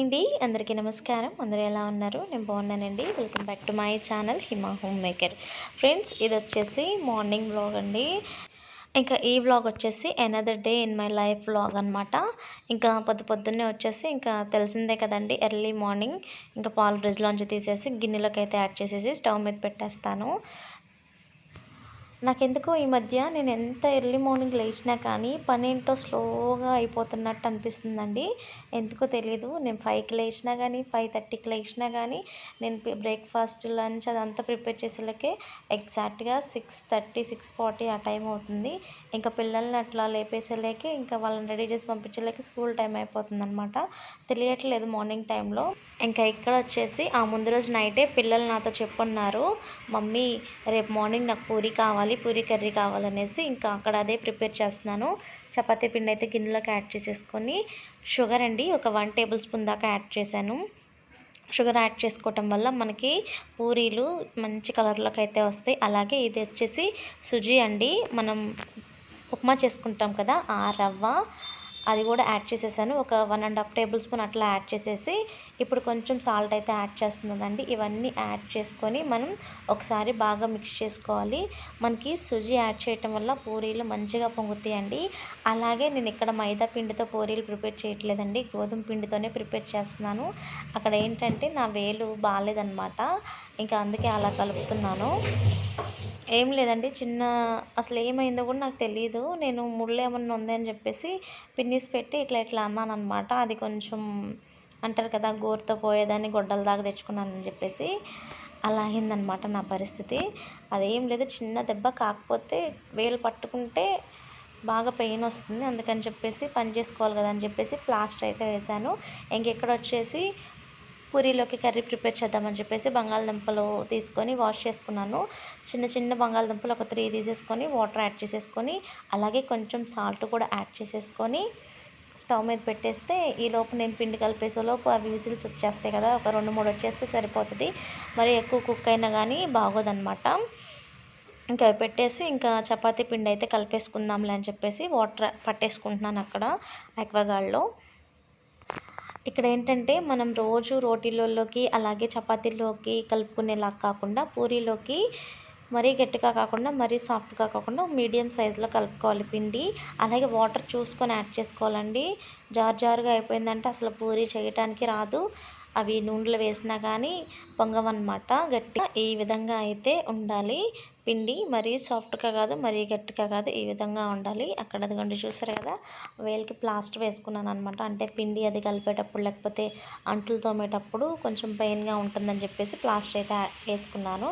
Hi అండి. అందరికీ నమస్కారం. అందరూ ఎలా ఉన్నారు? నేను బాగున్నానండి. Welcome back to my channel Hima home maker friends ఇది వచ్చేసి మార్నింగ్ వ్లాగ్ అండి. ఇంకా ఈ వ్లాగ్ వచ్చేసి another day in my life vlog అనమాట ఇంకా పొద్దు పొద్దున్నే వచ్చేసి ఇంకా తెలిసిందే కదండి ఎర్లీ మార్నింగ్ ఇంకా పాలు ఫ్రిడ్జ్లోంచి తీసేసి గిన్నెలోకి అయితే యాడ్ చేసేసి స్టవ్ మీద పెట్టేస్తాను. నాకెందుకో ఈ మధ్య నేను ఎంత ఎర్లీ మార్నింగ్ లేచినా కానీ పని ఏంటో స్లోగా అయిపోతున్నట్టు అనిపిస్తుందండి. ఎందుకో తెలియదు నేను ఫైవ్కి లేచినా కానీ ఫైవ్ థర్టీకి లేచినా కానీ నేను బ్రేక్ఫాస్ట్ లంచ్ అదంతా ప్రిపేర్ చేసేలకే ఎగ్జాక్ట్గా సిక్స్ థర్టీ సిక్స్ ఫార్టీ ఆ టైం అవుతుంది. ఇంకా పిల్లల్ని అట్లా లేపేసేలేకే ఇంకా వాళ్ళని రెడీ చేసి పంపించేలేకే స్కూల్ టైం అయిపోతుంది అనమాట తెలియట్లేదు మార్నింగ్ టైంలో. ఇంకా ఇక్కడ వచ్చేసి ఆ ముందు రోజు నైటే పిల్లలు నాతో చెప్పున్నారు మమ్మీ రేపు మార్నింగ్ నాకు పూరి కావాలి మళ్ళీ పూరి కర్రీ కావాలనేసి ఇంకా అక్కడ అదే ప్రిపేర్ చేస్తున్నాను. చపాతీ పిండి అయితే గిన్నెలోకి యాడ్ చేసేసుకొని షుగర్ అండి ఒక వన్ టేబుల్ స్పూన్ దాకా యాడ్ చేశాను. షుగర్ యాడ్ చేసుకోవటం వల్ల మనకి పూరీలు మంచి కలర్లోకి అయితే వస్తాయి. అలాగే ఇది వచ్చేసి సుజీ అండి. మనం ఉప్మా చేసుకుంటాం కదా ఆ రవ్వ. అది కూడా యాడ్ చేసేసాను. ఒక one and half tablespoon అట్లా యాడ్ చేసేసి ఇప్పుడు కొంచెం సాల్ట్ అయితే యాడ్ చేస్తున్నానండి. ఇవన్నీ యాడ్ చేసుకొని మనం ఒకసారి బాగా మిక్స్ చేసుకోవాలి. మనకి సుజీ యాడ్ చేయటం వల్ల పూరీలు మంచిగా పొంగుతాయండి. అలాగే నేను ఇక్కడ మైదా పిండితో పూరీలు ప్రిపేర్ చేయట్లేదండి. గోధుమ పిండితోనే ప్రిపేర్ చేస్తున్నాను. అక్కడ ఏంటంటే నా వేలు బాగాలేదనమాట ఇంకా అందుకే అలా కలుపుతున్నాను. ఏం లేదండి చిన్న అసలు ఏమైందో కూడా నాకు తెలియదు నేను ముళ్ళు ఏమన్నా ఉందని చెప్పేసి పిన్నిస్ పెట్టి ఇట్లా ఇట్లా అన్నాను అనమాట అది కొంచెం అంటారు కదా గోరుతో పోయేదాన్ని గొడ్డల దాకా తెచ్చుకున్నానని చెప్పేసి అలా అయిందనమాట నా పరిస్థితి. అదేం లేదు చిన్న దెబ్బ కాకపోతే వేలు పట్టుకుంటే బాగా పెయిన్ వస్తుంది. అందుకని చెప్పేసి పని చేసుకోవాలి కదా అని చెప్పేసి ప్లాస్టర్ అయితే వేశాను. ఇంకెక్కడ వచ్చేసి పూరీలోకి కర్రీ ప్రిపేర్ చేద్దామని చెప్పేసి బంగాళదుంపలు తీసుకొని వాష్ చేసుకున్నాను. చిన్న చిన్న బంగాళదుంపలు ఒక త్రీ తీసేసుకొని వాటర్ యాడ్ చేసేసుకొని అలాగే కొంచెం సాల్ట్ కూడా యాడ్ చేసేసుకొని స్టవ్ మీద పెట్టేస్తే ఈ లోపు నేను పిండి కలిపేసేలోపు అవి విజిల్స్ వచ్చేస్తాయి కదా ఒక రెండు మూడు వచ్చేస్తే సరిపోతుంది. మరి ఎక్కువ కుక్ అయినా కానీ బాగోదన్నమాట. ఇంకా పెట్టేసి ఇంకా చపాతీ పిండి అయితే కలిపేసుకుందాంలే అని చెప్పేసి వాటర్ పట్టేసుకుంటున్నాను అక్కడ అక్వాగాడ్లో ఇక్కడ ఏంటంటే మనం రోజు రోటీలలోకి అలాగే చపాతీలోకి కలుపుకునేలా కాకుండా పూరీలోకి మరీ గట్టిగా కాకుండా మరీ సాఫ్ట్గా కాకుండా మీడియం సైజులో కలుపుకోవాలి పిండి. అలాగే వాటర్ చూసుకొని యాడ్ చేసుకోవాలండి. జార్ జారుగా అయిపోయిందంటే అసలు పూరీ చేయటానికి రాదు. అవి నూనెలో వేసినా కానీ పొంగవన్నమాట. గట్టిగా ఈ విధంగా అయితే ఉండాలి. పిండి మరీ సాఫ్ట్గా కాదు మరీ గట్టిగా కాదు ఈ విధంగా ఉండాలి. అక్కడ అదిగోండి చూసారు కదా వేలికి ప్లాస్టర్ వేసుకున్నాను అనమాట అంటే పిండి అది కలిపేటప్పుడు లేకపోతే అంటులు తోమేటప్పుడు కొంచెం పెయిన్గా ఉంటుందని చెప్పేసి ప్లాస్టర్ అయితే వేసుకున్నాను.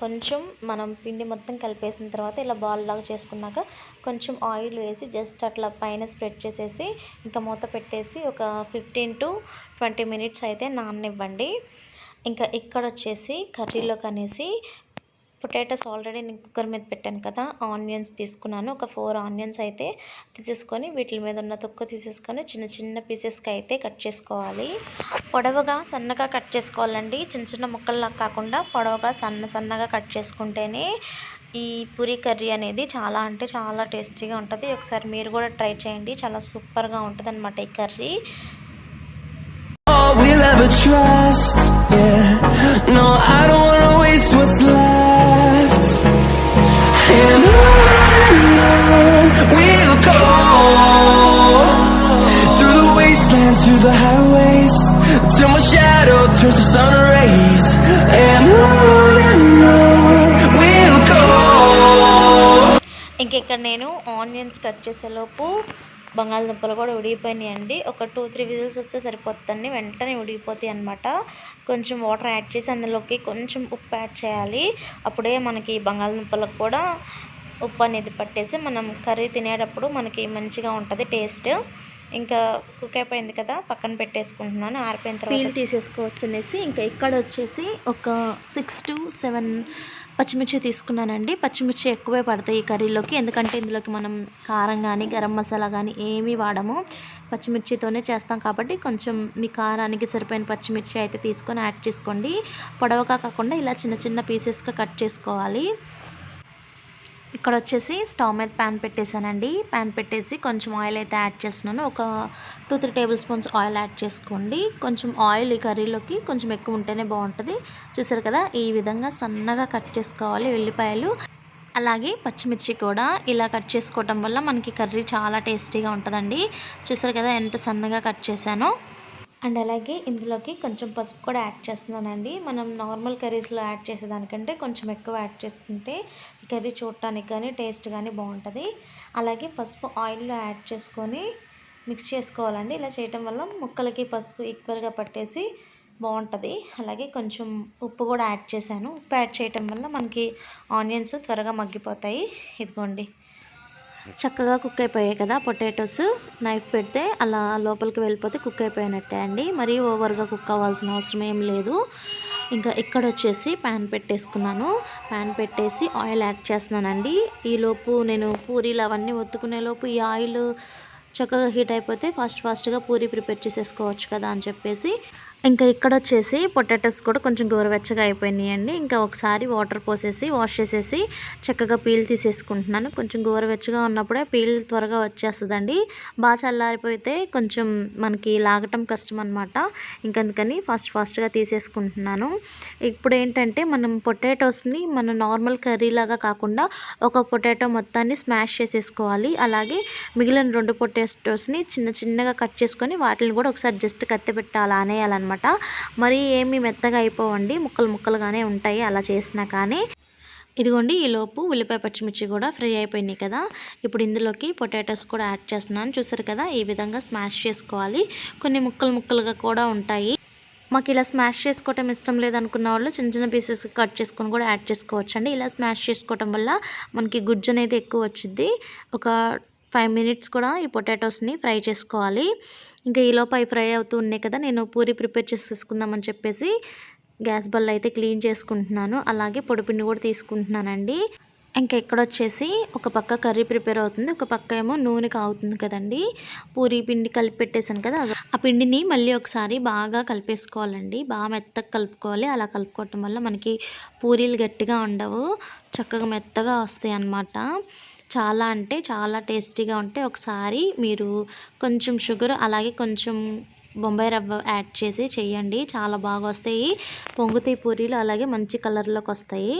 కొంచెం మనం పిండి మొత్తం కలిపేసిన తర్వాత ఇలా బాల్ లాగా చేసుకున్నాక కొంచెం ఆయిల్ వేసి జస్ట్ అట్లా పైన స్ప్రెడ్ చేసేసి ఇంకా మూత పెట్టేసి ఒక ఫిఫ్టీన్ టు ట్వంటీ మినిట్స్ అయితే నాననివ్వండి. ఇంకా ఇక్కడ వచ్చేసి కర్రీలోకి అనేసి పొటాటోస్ ఆల్రెడీ నేను కుక్కర్ మీద పెట్టాను కదా ఆనియన్స్ తీసుకున్నాను. ఒక ఫోర్ ఆనియన్స్ అయితే తీసేసుకొని వీటి మీద ఉన్న తొక్క తీసేసుకొని చిన్న చిన్న పీసెస్కి అయితే కట్ చేసుకోవాలి. పొడవుగా సన్నగా కట్ చేసుకోవాలండి. చిన్న చిన్న ముక్కల్లా కాకుండా పొడవుగా సన్న సన్నగా కట్ చేసుకుంటేనే ఈ పూరీ కర్రీ అనేది చాలా అంటే చాలా టేస్టీగా ఉంటుంది. ఒకసారి మీరు కూడా ట్రై చేయండి. చాలా సూపర్గా ఉంటుంది అనమాట ఈ curry. Trust. Yeah, no, I don't wanna waste what's left. ఇంకెక్కడ నేను ఆనియన్స్ కట్ చేసేలోపు బంగాళదుంపలు కూడా ఉడిగిపోయినాయండి ఒక టూ త్రీ విజిల్స్ వస్తే సరిపోతుందండి. వెంటనే ఉడిగిపోతాయి అనమాట కొంచెం వాటర్ యాడ్ చేసి అందులోకి కొంచెం ఉప్పు యాడ్ చేయాలి. అప్పుడే మనకి బంగాళదుంపలకు కూడా ఉప్పు అనేది పట్టేసి మనం కర్రీ తినేటప్పుడు మనకి మంచిగా ఉంటుంది టేస్ట్. ఇంకా కుక్ అయిపోయింది కదా పక్కన పెట్టేసుకుంటున్నాను. ఆరిపోయిన తర్వాత పీల్ తీసేసుకోవచ్చు అనేసి ఇంకా ఇక్కడ వచ్చేసి ఒక సిక్స్ టు సెవెన్ పచ్చిమిర్చి తీసుకున్నానండి. పచ్చిమిర్చి ఎక్కువే పడతాయి ఈ కర్రీలోకి. ఎందుకంటే ఇందులోకి మనం కారం కానీ గరం మసాలా కానీ ఏమీ వాడము. పచ్చిమిర్చితోనే చేస్తాం కాబట్టి కొంచెం మీ కారానికి సరిపోయిన పచ్చిమిర్చి అయితే తీసుకొని యాడ్ చేసుకోండి. పొడవగా కాకుండా ఇలా చిన్న చిన్న పీసెస్గా కట్ చేసుకోవాలి. ఇక్కడ వచ్చేసి స్టవ్ మీద ప్యాన్ పెట్టేశానండి. ప్యాన్ పెట్టేసి కొంచెం ఆయిల్ అయితే యాడ్ చేస్తున్నాను. ఒక two three tablespoons oil add చేసుకోండి. కొంచెం ఆయిల్ ఈ కర్రీలోకి కొంచెం ఎక్కువ ఉంటేనే బాగుంటుంది. చూసారు కదా ఈ విధంగా సన్నగా కట్ చేసుకోవాలి వెల్లిపాయలు. అలాగే పచ్చిమిర్చి కూడా ఇలా కట్ చేసుకోవటం వల్ల మనకి కర్రీ చాలా టేస్టీగా ఉంటుందండి. చూసారు కదా ఎంత సన్నగా కట్ చేశానో. అండ్ అలాగే ఇందులోకి కొంచెం పసుపు కూడా యాడ్ చేస్తున్నానండి. మనం నార్మల్ కర్రీస్లో యాడ్ చేసేదానికంటే కొంచెం ఎక్కువ యాడ్ చేసుకుంటే కర్రీ చూడటానికి కానీ టేస్ట్ కానీ బాగుంటుంది. అలాగే పసుపు ఆయిల్లో యాడ్ చేసుకొని మిక్స్ చేసుకోవాలండి. ఇలా చేయటం వల్ల ముక్కలకి పసుపు ఈక్వల్గా పట్టేసి బాగుంటుంది. అలాగే కొంచెం ఉప్పు కూడా యాడ్ చేశాను. ఉప్పు యాడ్ చేయటం వల్ల మనకి ఆనియన్స్ త్వరగా మగ్గిపోతాయి. ఇదిగోండి. చక్కగా కుక్ అయిపోయాయి కదా పొటాటోస్. నైఫ్ పెడితే అలా లోపలికి వెళ్ళిపోతే కుక్ అయిపోయినట్టే అండి. మరీ ఓవర్గా కుక్ అవ్వాల్సిన అవసరం ఏం లేదు. ఇంకా ఇక్కడ వచ్చేసి ప్యాన్ పెట్టేసుకున్నాను. ప్యాన్ పెట్టేసి ఆయిల్ యాడ్ చేస్తున్నానండి. ఈలోపు నేను పూరీలు అవన్నీ ఒత్తుకునే లోపు ఈ ఆయిల్ చక్కగా హీట్ అయిపోతే ఫాస్ట్ ఫాస్ట్గా పూరీ ప్రిపేర్ చేసేసుకోవచ్చు కదా అని చెప్పేసి. ఇంకా ఇక్కడ వచ్చేసి పొటాటోస్ కూడా కొంచెం గోరువెచ్చగా అయిపోయినాయండి. ఇంకా ఒకసారి వాటర్ పోసేసి వాష్ చేసేసి చక్కగా పీల్ తీసేసుకుంటున్నాను. కొంచెం గోరువెచ్చగా ఉన్నప్పుడే పీల్ త్వరగా వచ్చేస్తుందండి. బాగా చల్లారిపోతే కొంచెం మనకి లాగటం కష్టం అనమాట ఇంకందుకని ఫాస్ట్ ఫాస్ట్గా తీసేసుకుంటున్నాను. ఇప్పుడు ఏంటంటే మనం పొటాటోస్ని మన నార్మల్ కర్రీ లాగా కాకుండా ఒక పొటాటో మొత్తాన్ని స్మాష్ చేసేసుకోవాలి. అలాగే మిగిలిన రెండు పొటాటోస్ని చిన్న చిన్నగా కట్ చేసుకొని వాటిని కూడా ఒకసారి జస్ట్ కత్తి పెట్టి అనమాట మరి ఏమి మెత్తగా అయిపోవండి. ముక్కలు ముక్కలుగానే ఉంటాయి. అలా చేసినా కానీ. ఇదిగోండి ఈలోపు ఉల్లిపాయ పచ్చిమిర్చి కూడా ఫ్రై అయిపోయినాయి కదా. ఇప్పుడు ఇందులోకి పొటాటోస్ కూడా యాడ్ చేస్తున్నాను. చూసారు కదా ఈ విధంగా స్మాష్ చేసుకోవాలి. కొన్ని ముక్కలు ముక్కలుగా కూడా ఉంటాయి. మాకు ఇలా స్మాష్ చేసుకోవటం ఇష్టం లేదనుకున్న వాళ్ళు చిన్న చిన్న పీసెస్ కట్ చేసుకొని కూడా యాడ్ చేసుకోవచ్చండి. ఇలా స్మాష్ చేసుకోవటం వల్ల మనకి గుజ్జు అనేది ఎక్కువ వచ్చింది ఒక ఫైవ్ మినిట్స్ కూడా ఈ పొటాటోస్ని ఫ్రై చేసుకోవాలి. ఇంకా ఈలోపు అవి ఫ్రై అవుతూ ఉన్నాయి కదా నేను పూరి ప్రిపేర్ చేసేసుకుందామని చెప్పేసి గ్యాస్ బల్ అయితే క్లీన్ చేసుకుంటున్నాను. అలాగే పొడిపిండి కూడా తీసుకుంటున్నానండి. ఇంకా ఇక్కడ వచ్చేసి ఒక పక్క కర్రీ ప్రిపేర్ అవుతుంది ఒక పక్క ఏమో నూనె కాగుతుంది కదండి. పూరి పిండి కలిపి పెట్టేశాను కదా ఆ పిండిని మళ్ళీ ఒకసారి బాగా కలిపేసుకోవాలండి. బాగా మెత్తగా కలుపుకోవాలి అలా కలుపుకోవటం వల్ల మనకి పూరీలు గట్టిగా ఉండవు చక్కగా మెత్తగా వస్తాయి అన్నమాట చాలా అంటే చాలా టేస్టీగా ఉంటాయి ఒకసారి మీరు కొంచెం షుగర్ అలాగే కొంచెం బొంబాయి రవ్వ యాడ్ చేసి చేయండి. చాలా బాగా వస్తాయి. పొంగుతాయి పూరీలు అలాగే మంచి కలర్లోకి వస్తాయి.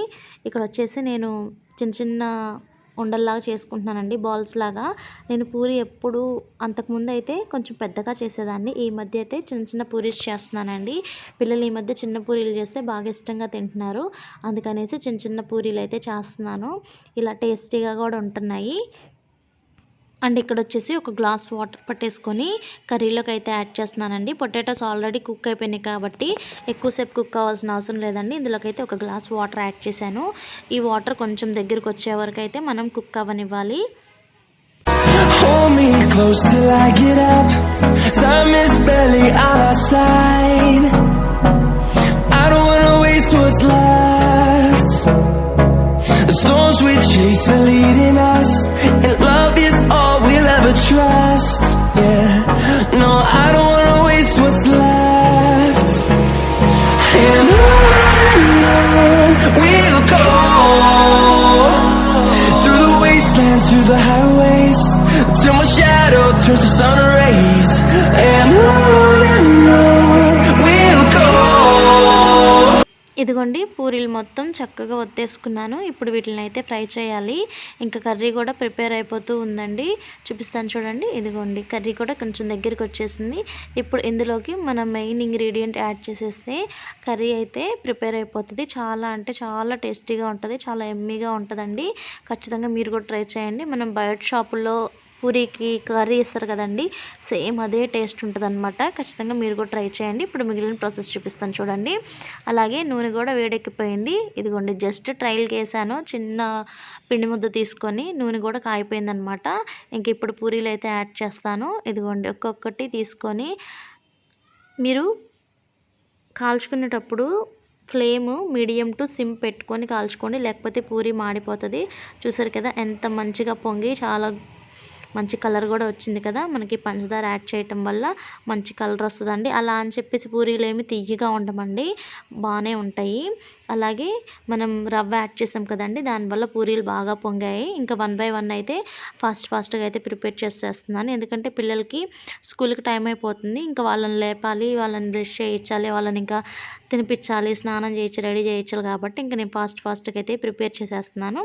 ఇక్కడ వచ్చేసి నేను చిన్న చిన్న ఉండల్లాగా చేసుకుంటున్నానండి బాల్స్ లాగా. నేను పూరి ఎప్పుడు అంతకుముందు అయితే కొంచెం పెద్దగా చేసేదాన్ని. ఈ మధ్య అయితే చిన్న చిన్న పూరీస్ చేస్తున్నానండి. పిల్లలు ఈ మధ్య చిన్న పూరీలు చేస్తే బాగా ఇష్టంగా తింటున్నారు. అందుకనేసి చిన్న చిన్న పూరీలు అయితే చేస్తున్నాను. ఇలా టేస్టీగా కూడా ఉంటున్నాయి. అండ్ ఇక్కడ వచ్చేసి ఒక గ్లాస్ వాటర్ పట్టేసుకొని కర్రీలోకి అయితే యాడ్ చేస్తున్నానండి పొటాటోస్ ఆల్రెడీ కుక్ అయిపోయినాయి కాబట్టి ఎక్కువసేపు కుక్ అవ్వాల్సిన అవసరం లేదండి ఇందులోకి అయితే ఒక గ్లాస్ వాటర్ యాడ్ చేశాను ఈ వాటర్ కొంచెం దగ్గరకు వచ్చే వరకు అయితే మనం కుక్ అవ్వనివ్వాలి close till I get up. Time is barely on our side. ఇదిగోండి పూరీలు మొత్తం చక్కగా ఒత్తేసుకున్నాను. ఇప్పుడు వీటిని అయితే ఫ్రై చేయాలి. ఇంకా కర్రీ కూడా ప్రిపేర్ అయిపోతూ ఉందండి. చూపిస్తాను చూడండి. ఇదిగోండి కర్రీ కూడా కొంచెం దగ్గరికి వచ్చేసింది. ఇప్పుడు ఇందులోకి మనం మెయిన్ ఇంగ్రీడియంట్ యాడ్ చేసేస్తే కర్రీ అయితే ప్రిపేర్ అయిపోతుంది. చాలా అంటే చాలా టేస్టీగా ఉంటుంది చాలా ఎమ్మీగా ఉంటుందండి. ఖచ్చితంగా మీరు కూడా ట్రై చేయండి. మనం బయట షాపుల్లో పూరీకి కర్రీ ఇస్తారు కదండి సేమ్ అదే టేస్ట్ ఉంటుంది అనమాట ఖచ్చితంగా మీరు కూడా ట్రై చేయండి. ఇప్పుడు మిగిలిన ప్రాసెస్ చూపిస్తాను చూడండి. అలాగే నూనె కూడా వేడెక్కిపోయింది. ఇదిగోండి జస్ట్ ట్రయల్కి వేసాను చిన్న పిండి ముద్ద తీసుకొని నూనె కూడా కాయిపోయిందనమాట ఇంక ఇప్పుడు పూరీలు అయితే యాడ్ చేస్తాను. ఇదిగోండి ఒక్కొక్కటి తీసుకొని మీరు కాల్చుకునేటప్పుడు ఫ్లేమ్ మీడియం టు సిమ్ పెట్టుకొని కాల్చుకోండి. లేకపోతే పూరి మాడిపోతుంది. చూసారు కదా ఎంత మంచిగా పొంగి చాలా మంచి కలర్ కూడా వచ్చింది కదా మనకి పంచదార యాడ్ చేయటం వల్ల మంచి కలర్ వస్తుందండి. అలా అని చెప్పేసి పూరీలు ఏమి తీయగా ఉండమండి. బాగానే ఉంటాయి. అలాగే మనం రవ్వ యాడ్ చేసాం కదండి దానివల్ల పూరీలు బాగా పొంగాయి. ఇంకా వన్ బై వన్ అయితే ఫాస్ట్ ఫాస్ట్గా అయితే ప్రిపేర్ చేసేస్తున్నాను. ఎందుకంటే పిల్లలకి స్కూల్కి టైం అయిపోతుంది. ఇంకా వాళ్ళని లేపాలి వాళ్ళని బ్రష్ చేయించాలి వాళ్ళని ఇంకా తినిపించాలి స్నానం చేయించి రెడీ చేయించాలి కాబట్టి ఇంకా నేను ఫాస్ట్ ఫాస్ట్గా అయితే ప్రిపేర్ చేసేస్తున్నాను.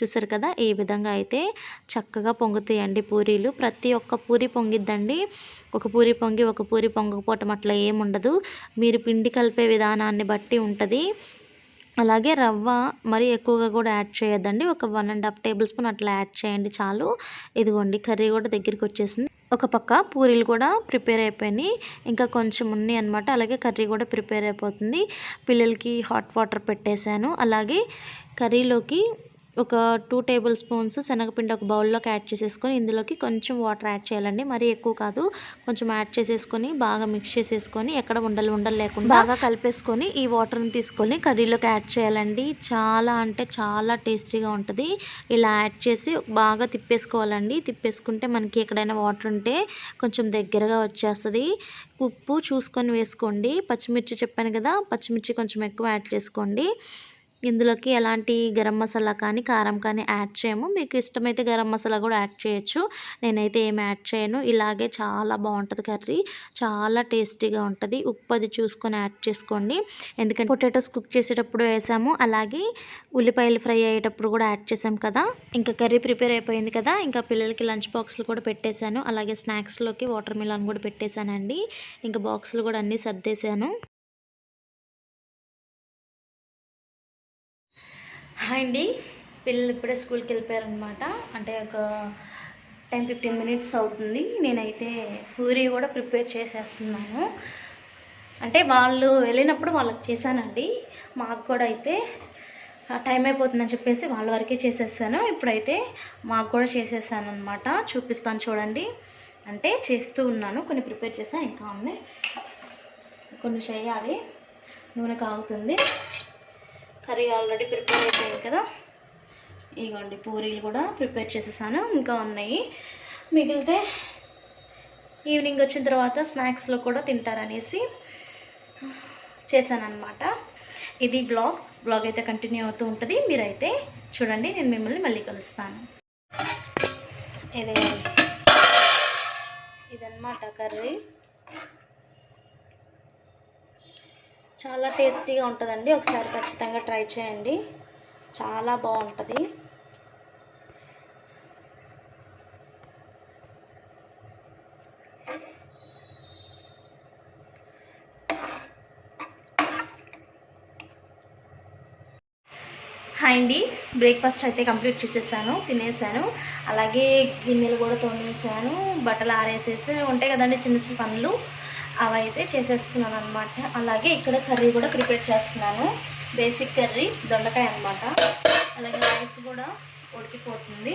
చూసారు కదా ఈ విధంగా అయితే చక్కగా పొంగుతాయండి పూరీలు. ప్రతి ఒక్క పూరి పొంగిద్దండి. ఒక పూరి పొంగి ఒక పూరి పొంగకపోవటం అట్లా ఏముండదు మీరు పిండి కలిపే విధానాన్ని బట్టి ఉంటుంది. అలాగే రవ్వ మరీ ఎక్కువగా కూడా యాడ్ చేయొద్దండి. ఒక one and half tablespoon అట్లా యాడ్ చేయండి చాలు. ఇదిగోండి కర్రీ కూడా దగ్గరికి వచ్చేసింది. ఒక పక్క పూరీలు కూడా ప్రిపేర్ అయిపోయినాయి. ఇంకా కొంచెం ఉన్నాయి అనమాట అలాగే కర్రీ కూడా ప్రిపేర్ అయిపోతుంది. పిల్లలకి హాట్ వాటర్ పెట్టేశాను. అలాగే కర్రీలోకి ఒక టూ టేబుల్ స్పూన్స్ శనగపిండి ఒక బౌల్లోకి యాడ్ చేసేసుకొని ఇందులోకి కొంచెం వాటర్ యాడ్ చేయాలండి. మరీ ఎక్కువ కాదు కొంచెం యాడ్ చేసేసుకొని బాగా మిక్స్ చేసేసుకొని ఎక్కడ ఉండలు ఉండలు లేకుండా బాగా కలిపేసుకొని ఈ వాటర్ని తీసుకొని కర్రీలోకి యాడ్ చేయాలండి. చాలా అంటే చాలా టేస్టీగా ఉంటుంది. ఇలా యాడ్ చేసి బాగా తిప్పేసుకోవాలండి. తిప్పేసుకుంటే మనకి ఎక్కడైనా వాటర్ ఉంటే కొంచెం దగ్గరగా వచ్చేస్తుంది. ఉప్పు చూసుకొని వేసుకోండి. పచ్చిమిర్చి చెప్పాను కదా పచ్చిమిర్చి కొంచెం ఎక్కువ యాడ్ చేసుకోండి. ఇందులోకి ఎలాంటి గరం మసాలా కానీ కారం కానీ యాడ్ చేయము. మీకు ఇష్టమైతే గరం మసాలా కూడా యాడ్ చేయొచ్చు. నేనైతే ఏం యాడ్ చేయను. ఇలాగే చాలా బాగుంటుంది కర్రీ. చాలా టేస్టీగా ఉంటుంది. ఉప్పు అది చూసుకొని యాడ్ చేసుకోండి. ఎందుకంటే పొటాటోస్ కుక్ చేసేటప్పుడు వేసాము. అలాగే ఉల్లిపాయలు ఫ్రై అయ్యేటప్పుడు కూడా యాడ్ చేసాం కదా. ఇంకా కర్రీ ప్రిపేర్ అయిపోయింది కదా. ఇంకా పిల్లలకి లంచ్ బాక్స్లు కూడా పెట్టేశాను. అలాగే స్నాక్స్లోకి వాటర్ మిలన్ కూడా పెట్టేశానండి. ఇంకా బాక్సులు కూడా అన్నీ సర్దేశాను. హాయ్ అండి పిల్లలు ఇప్పుడే స్కూల్కి వెళ్ళిపోయారనమాట అంటే ఒక టెన్ ఫిఫ్టీన్ మినిట్స్ అవుతుంది. నేనైతే పూరి కూడా ప్రిపేర్ చేసేస్తున్నాను. అంటే వాళ్ళు వెళ్ళినప్పుడు వాళ్ళకి చేశానండి. మాకు కూడా అయితే టైం అయిపోతుందని చెప్పేసి వాళ్ళ వరకే చేసేసాను. ఇప్పుడైతే మాకు కూడా చేసేసాను అనమాట చూపిస్తాను చూడండి. అంటే చేస్తూ ఉన్నాను. కొన్ని ప్రిపేర్ చేశాను ఇంకా ఉన్నాయి. కొన్ని చేయాలి. నూనె కాగుతుంది. కర్రీ ఆల్రెడీ ప్రిపేర్ అయిపోయింది కదా. ఇగోండి పూరీలు కూడా ప్రిపేర్ చేసేసాను. ఇంకా ఉన్నాయి. మిగిలితే ఈవినింగ్ వచ్చిన తర్వాత స్నాక్స్లో కూడా తింటారనేసి చేశానమాట ఇది బ్లాగ్. బ్లాగ్ అయితే కంటిన్యూ అవుతూ ఉంటుంది. మీరైతే చూడండి నేను మిమ్మల్ని మళ్ళీ కలుస్తాను. ఇదే. ఇదన్నమాట కర్రీ. చాలా టేస్టీగా ఉంటుందండి. ఒకసారి ఖచ్చితంగా ట్రై చేయండి. చాలా బాగుంటుంది. హాయ్ అండి. బ్రేక్ఫాస్ట్ అయితే కంప్లీట్ చేసేసాను తినేసాను. అలాగే గిన్నెలు కూడా తోమేసాను బట్టలు ఆరేసేసి ఉంటాయి కదండి చిన్న చిన్న పనులు. అవి అయితే చేసేసుకున్నాను అనమాట అలాగే ఇక్కడ కర్రీ కూడా ప్రిపేర్ చేస్తున్నాను. బేసిక్ కర్రీ దొండకాయ అనమాట అలాగే రైస్ కూడా ఉడికిపోతుంది.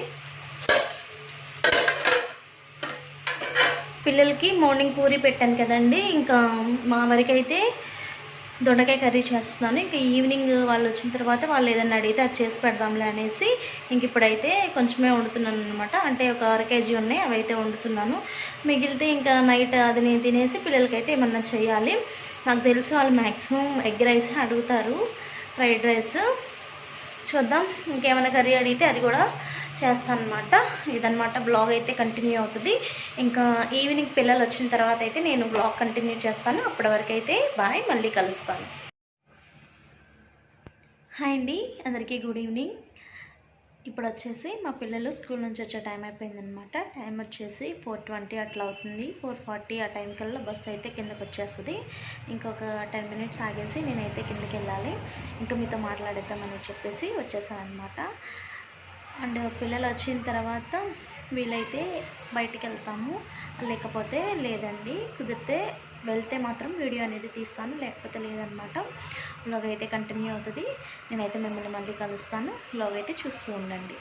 పిల్లలకి మార్నింగ్ పూరి పెట్టాను కదండి. ఇంకా మా వరకైతే దొండకాయ కర్రీ చేస్తున్నాను. ఇంకా ఈవినింగ్ వాళ్ళు వచ్చిన తర్వాత వాళ్ళు ఏదైనా అడిగితే అది చేసి పెడదాంలే అనేసి ఇంక ఇప్పుడైతే కొంచెమే వండుతున్నాను అనమాట అంటే ఒక అర కేజీ ఉన్నాయి అవి అయితే వండుతున్నాను. మిగిలితే ఇంకా నైట్ అది నేను తినేసి పిల్లలకైతే ఏమన్నా చేయాలి. నాకు తెలిసి వాళ్ళు మ్యాక్సిమం ఎగ్ రైస్ అడుగుతారు ఫ్రైడ్ రైస్. చూద్దాం. ఇంకేమైనా కర్రీ అడిగితే అది కూడా చేస్తాను అనమాట ఇదనమాట బ్లాగ్ అయితే కంటిన్యూ అవుతుంది. ఇంకా ఈవినింగ్ పిల్లలు వచ్చిన తర్వాత అయితే నేను బ్లాగ్ కంటిన్యూ చేస్తాను. అప్పటి వరకు అయితే బాయ్ మళ్ళీ కలుస్తాను. హాయ్ అండి అందరికీ గుడ్ ఈవినింగ్ ఇప్పుడు వచ్చేసి మా పిల్లలు స్కూల్ నుంచి వచ్చే టైం అయిపోయిందనమాట టైం వచ్చేసి ఫోర్ ట్వంటీ అట్లా అవుతుంది. ఫోర్ ఫార్టీ ఆ టైం కల్లా బస్సు అయితే కిందకి వచ్చేస్తుంది. ఇంకొక టెన్ మినిట్స్ ఆగేసి నేనైతే కిందకి వెళ్ళాలి. ఇంకా మీతో మాట్లాడేద్దామని చెప్పేసి వచ్చేసాను అనమాట అండ్ పిల్లలు వచ్చిన తర్వాత వీలైతే బయటికి వెళ్తాము లేకపోతే లేదండి కుదిరితే వెళ్తే మాత్రం వీడియో అనేది తీస్తాను లేకపోతే లేదనమాట. బ్లాగ్ అయితే కంటిన్యూ అవుతుంది. నేనైతే మిమ్మల్ని మళ్ళీ కలుస్తాను. బ్లాగ్ అయితే చూస్తూ ఉండండి.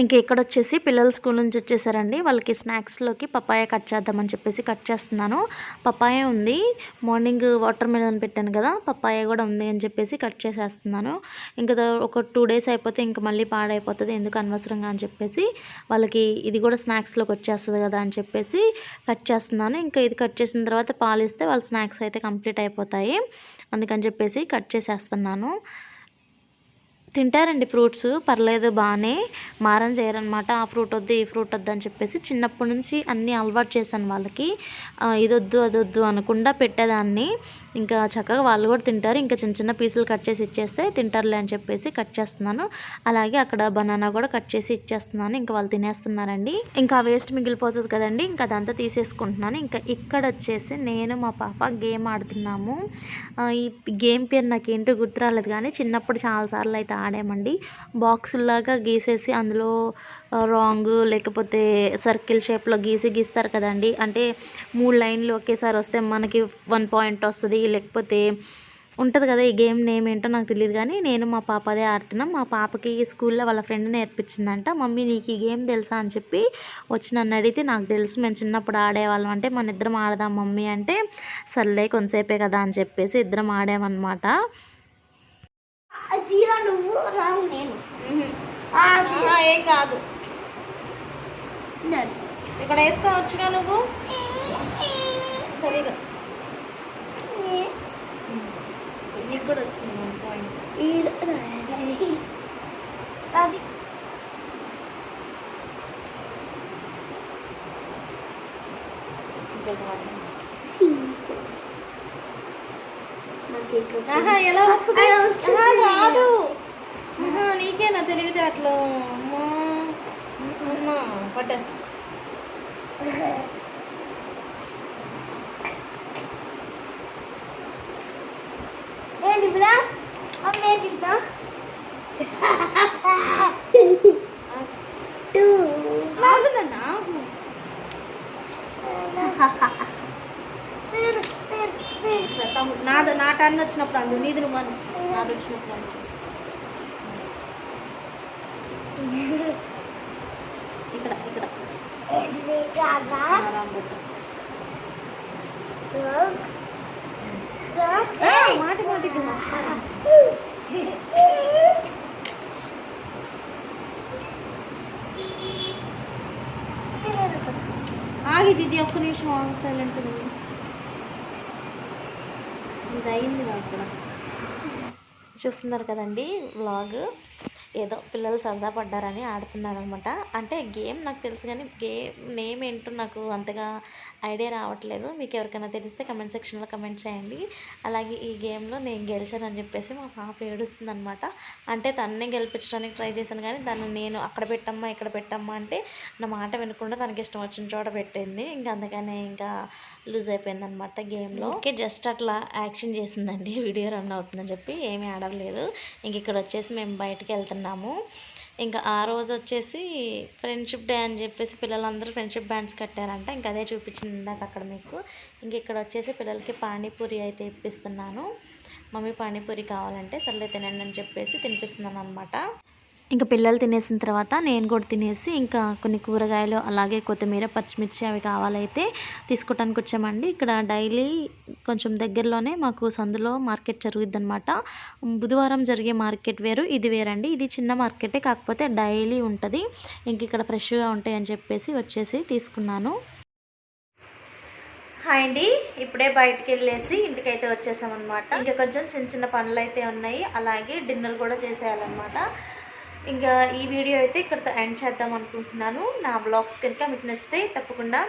ఇంకా ఇక్కడ వచ్చేసి పిల్లలు స్కూల్ నుంచి వచ్చేసారండి వాళ్ళకి స్నాక్స్లోకి పపాయ కట్ చేద్దామని చెప్పేసి కట్ చేస్తున్నాను. పపాయ ఉంది. మార్నింగ్ వాటర్ మిలన్ పెట్టాను కదా పపాయ కూడా ఉంది అని చెప్పేసి కట్ చేసేస్తున్నాను. ఇంకా ఒక టూ డేస్ అయిపోతే ఇంకా మళ్ళీ పాడైపోతుంది. ఎందుకు అనవసరంగా అని చెప్పేసి వాళ్ళకి ఇది కూడా స్నాక్స్లోకి వచ్చేస్తుంది కదా అని చెప్పేసి కట్ చేస్తున్నాను. ఇంకా ఇది కట్ చేసిన తర్వాత పాలు ఇస్తే వాళ్ళ స్నాక్స్ అయితే కంప్లీట్ అయిపోతాయి. అందుకని చెప్పేసి కట్ చేసేస్తున్నాను. తింటారండి ఫ్రూట్స్. పర్లేదు బాగానే మారం చేయరనమాట. ఆ ఫ్రూట్ వద్దు ఈ ఫ్రూట్ వద్దు అని చెప్పేసి చిన్నప్పటి నుంచి అన్నీ అలవాటు చేశాను వాళ్ళకి. ఆ, ఇదొద్దు అదొద్దు అనకుండా పెట్టేదాన్ని. ఇంకా చక్కగా వాళ్ళు కూడా తింటారు. ఇంకా చిన్న చిన్న పీసులు కట్ చేసి ఇచ్చేస్తే తింటారులే అని చెప్పేసి కట్ చేస్తున్నాను. అలాగే అక్కడ బనానా కూడా కట్ చేసి ఇచ్చేస్తున్నాను. ఇంకా వాళ్ళు తినేస్తున్నారండి. ఇంకా వేస్ట్ మిగిలిపోతుంది కదండి. ఇంకా అదంతా తీసేసుకుంటున్నాను. ఇంకా ఇక్కడ వచ్చేసి నేను మా పాప గేమ్ ఆడుతున్నాము. ఈ గేమ్ పేరు నాకేంటో గుర్తురాలేదు కానీ చిన్నప్పుడు చాలాసార్లు అయితే ఆడామండి బాక్సుల్లాగా గీసేసి అందులో రాంగ్ లేకపోతే సర్కిల్ షేప్లో గీసి గీస్తారు కదండి. అంటే మూడు లైన్లు ఒకేసారి వస్తే మనకి వన్ పాయింట్ వస్తుంది. లేకపోతే ఉంటుంది కదా ఈ గేమ్ నేమ్ ఏంటో నాకు తెలియదు కానీ నేను మా పాప అదే ఆడుతున్నాం. మా పాపకి స్కూల్లో వాళ్ళ ఫ్రెండ్ నేర్పించిందంట మమ్మీ నీకు ఈ గేమ్ తెలుసా? అని చెప్పి వచ్చి నన్ను అడిగితే నాకు తెలుసు. మేము చిన్నప్పుడు ఆడేవాళ్ళం. అంటే మన ఇద్దరం ఆడదాం మమ్మీ అంటే సర్లే కొంతసేపే కదా అని చెప్పేసి ఇద్దరం ఆడామన్నమాట. జీరో నువ్వు రావు నేను. ఏం కాదు. ఇక్కడ వేసుకోవచ్చుగా నువ్వు. సరిగా. నీకు కూడా వచ్చింది పాయింట్. అది. ఎలా వస్తుంది అలా వచ్చింది. ఆహా, రాదు ఆహా, నీకేనా తెలివితే అట్లా అమ్మా అమ్మా పట్ట నాది నా టర్న్ వచ్చినప్పుడు అందు నీది నువ్వు. నాది వచ్చినప్పుడు అందు ఇక్కడ ఇక్కడ ఆ, రామ్ బొట్టు. ఏ, మాటి మాటికి ఒకసారి ఆగి దీది ఒక్క నిమిషం సైలెంట్ ఇది అయింది అక్కడ చూస్తున్నారు కదండి వ్లాగ్ ఏదో పిల్లలు సరదా పడ్డారని ఆడుతున్నారనమాట. అంటే గేమ్ నాకు తెలుసు కానీ గేమ్ నేమ్ ఏంటో నాకు అంతగా ఐడియా రావట్లేదు. మీకు ఎవరికైనా తెలిస్తే కమెంట్ సెక్షన్లో కమెంట్ చేయండి. అలాగే ఈ గేమ్లో నేను గెలిచానని చెప్పేసి మా పాప ఏడుస్తుంది అనమాట అంటే తన్నే గెలిపించడానికి ట్రై చేశాను కానీ దాన్ని నేను అక్కడ పెట్టమ్మా ఇక్కడ పెట్టమ్మా అంటే నా మాట వినకుండా తనకి ఇష్టం వచ్చిన చోట పెట్టింది. ఇంకా అందుకనే ఇంకా లూజ్ అయిపోయింది అనమాట గేమ్లో. ఓకే జస్ట్ అట్లా యాక్షన్ చేసిందండి. వీడియో రన్ అవుతుందని చెప్పి ఏమీ ఆడలేదు. ఇంక ఇక్కడ వచ్చేసి మేము బయటికి వెళ్తున్నాము ఇంకా ఆ రోజు వచ్చేసి ఫ్రెండ్షిప్ డే అని చెప్పేసి పిల్లలందరూ ఫ్రెండ్షిప్ బ్యాండ్స్ కట్టారంట. ఇంకా అదే చూపించింది ఇందాక అక్కడ మీకు. ఇంక ఇక్కడ వచ్చేసి పిల్లలకి పానీపూరి అయితే ఇప్పిస్తున్నాను. మమ్మీ పానీపూరి కావాలంటే సర్లే తినండి అని చెప్పేసి తినిపిస్తున్నాను అనమాట ఇంకా పిల్లలు తినేసిన తర్వాత నేను కూడా తినేసి ఇంకా కొన్ని కూరగాయలు అలాగే కొత్తిమీర పచ్చిమిర్చి అవి కావాలైతే తీసుకోవటానికి వచ్చామండి. ఇక్కడ డైలీ కొంచెం దగ్గరలోనే మాకు సందులో మార్కెట్ జరుగుద్ది అనమాట బుధవారం జరిగే మార్కెట్ వేరు ఇది వేరండి. ఇది చిన్న మార్కెటే కాకపోతే డైలీ ఉంటుంది. ఇంక ఇక్కడ ఫ్రెష్గా ఉంటాయని చెప్పేసి వచ్చేసి తీసుకున్నాను. హాయ్ అండి. ఇప్పుడే బయటకు వెళ్ళేసి ఇంటికైతే వచ్చేసామన్నమాట. ఇంకా కొంచెం చిన్న చిన్న పనులు అయితే ఉన్నాయి. అలాగే డిన్నర్ కూడా చేసేయాలన్నమాట. ఇంకా ఈ వీడియో అయితే ఇక్కడ ఎండ్ చేద్దాం అనుకుంటున్నాను. నా బ్లాగ్స్ కనుక మీకు నచ్చితే తప్పకుండా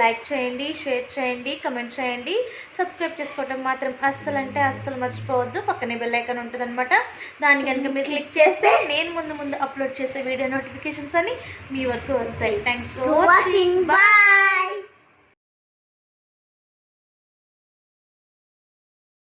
లైక్ చేయండి షేర్ చేయండి కమెంట్ చేయండి. సబ్స్క్రైబ్ చేసుకోవడం మాత్రం అస్సలు అంటే అస్సలు మర్చిపోవద్దు. పక్కనే బెల్ ఐకాన్ ఉంటుందన్నమాట. దాన్ని కనుక మీరు క్లిక్ చేస్తే నేను ముందు ముందు అప్లోడ్ చేసే వీడియో నోటిఫికేషన్స్ అని మీ వరకు వస్తాయి. Thanks for watching bye